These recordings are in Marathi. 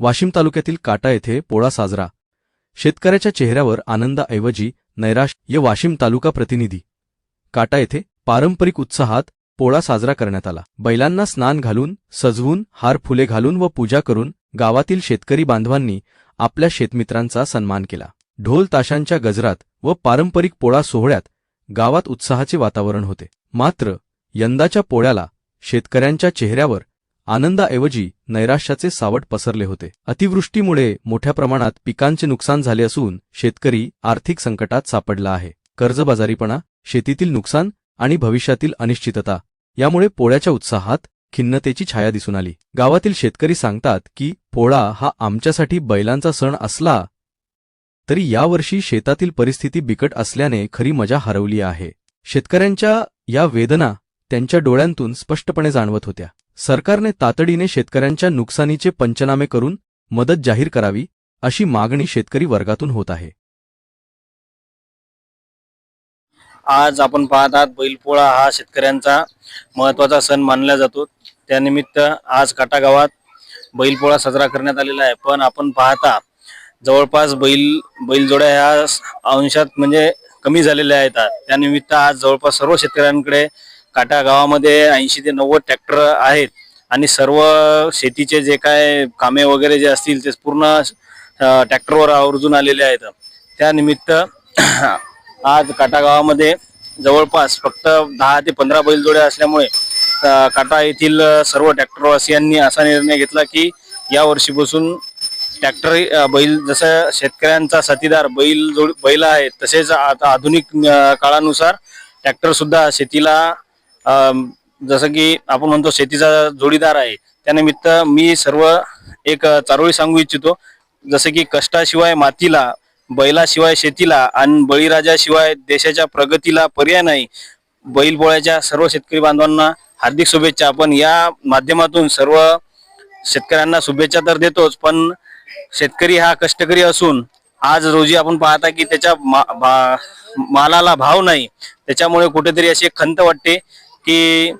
वाशिम तालुक्यातील काटा येथे पोळा साजरा. शेतकऱ्याच्या चेहऱ्यावर आनंदाऐवजी नैराश्य. वाशिम तालुका प्रतिनिधी. काटा येथे पारंपरिक उत्साहात पोळा साजरा करण्यात आला. बैलांना स्नान घालून सजवून हार फुले घालून व पूजा करून गावातील शेतकरी बांधवांनी आपल्या शेतमित्रांचा सन्मान केला. ढोल ताशांच्या गजरात व पारंपरिक पोळा सोहळ्यात गावात उत्साहाचे वातावरण होते. मात्र यंदाच्या पोळ्याला शेतकऱ्यांच्या चेहऱ्यावर आनंदाऐवजी नैराश्याचे सावट पसरले होते. अतिवृष्टीमुळे मोठ्या प्रमाणात पिकांचे नुकसान झाले असून शेतकरी आर्थिक संकटात सापडला आहे. कर्जबाजारीपणा शेतीतील नुकसान आणि भविष्यातील अनिश्चितता यामुळे पोळ्याच्या उत्साहात खिन्नतेची छाया दिसून आली. गावातील शेतकरी सांगतात की पोळा हा आमच्यासाठी बैलांचा सण असला तरी यावर्षी शेतातील परिस्थिती बिकट असल्याने खरी मजा हरवली आहे. शेतकऱ्यांच्या या वेदना त्यांच्या डोळ्यांतून स्पष्टपणे जाणवत होत्या. सरकारने तातडीने शेतकऱ्यांच्या नुकसानीचे पंचनामे करून मदत जाहीर करावी अशी मागणी शेतकरी वर्गातून होत आहे. आज आपण पाहत आहात बैलपोळा हा शेतकऱ्यांचा महत्त्वाचा सण मानला जातो. त्यानिमित्त आज काटा गावात बैलपोळा साजरा करण्यात आलेला आहे. पण आपण पाहता जवळपास बैल बैलजोड्या ह्या अंशात म्हणजे कमी झालेल्या आहेत. त्यानिमित्त आज जवळपास सर्व शेतकऱ्यांकडे काटा गावामध्ये ऐंशी ते नव्वद ट्रॅक्टर आहेत आणि सर्व शेतीचे जे काय कामे वगैरे जे असतील ते पूर्ण ट्रॅक्टरवर आवर्जून आलेले आहेत. त्यानिमित्त आज काटा गावामध्ये जवळपास फक्त दहा ते पंधरा बैलजोड्या असल्यामुळे काटा येथील सर्व ट्रॅक्टरवासियांनी असा निर्णय घेतला की या वर्षीपासून ट्रॅक्टर बैल जसं शेतकऱ्यांचा साथीदार बैल जोड बैल आहे तसेच आता आधुनिक काळानुसार ट्रॅक्टरसुद्धा शेतीला जसं की आपण म्हणतो शेतीचा जोडीदार आहे त्यानिमित्त मी सर्व एक चारोळी सांगू इच्छितो. जसं की कष्टाशिवाय मातीला बैलाशिवाय शेतीला आणि बळीराजाशिवाय देशाच्या प्रगतीला पर्याय नाही बैलपोळ्याच्या सर्व शेतकरी बांधवांना हार्दिक शुभेच्छा. आपण या माध्यमातून सर्व शेतकऱ्यांना शुभेच्छा तर देतोच पण शेतकरी हा कष्टकरी असून आज रोजी आपण पाहता की त्याच्या मा- मालाला भाव नाही. त्याच्यामुळे कुठेतरी अशी एक खंत वाटते की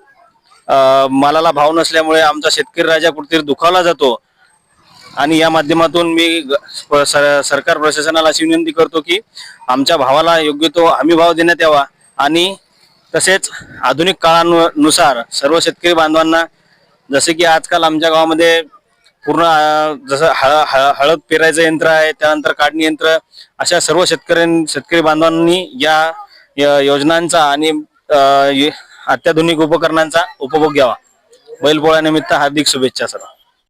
मालाला भाव नसल्यामुळे आमचा शेतकरी राजा कुठेतरी दुखावला जातो. आणि या माध्यमातून मी ग- प- सरकार प्रशासनाला अशी विनंती करतो की आमच्या भावाला योग्य तो हमी भाव देण्यात यावा. आणि तसेच आधुनिक काळानुसार सर्व शेतकरी बांधवांना जसे की आजकाल आमच्या गावामध्ये पूर्ण जसं हळ हळ- हळद पेरायचं यंत्र आहे त्यानंतर काढणी यंत्र अशा सर्व शेतकऱ्यां शेतकरी बांधवांनी या योजनांचा आणि अत्याधुनिक उपकरणांचा उपभोग घ्यावा. बैलपोळ्यानिमित्त हार्दिक शुभेच्छा सर्व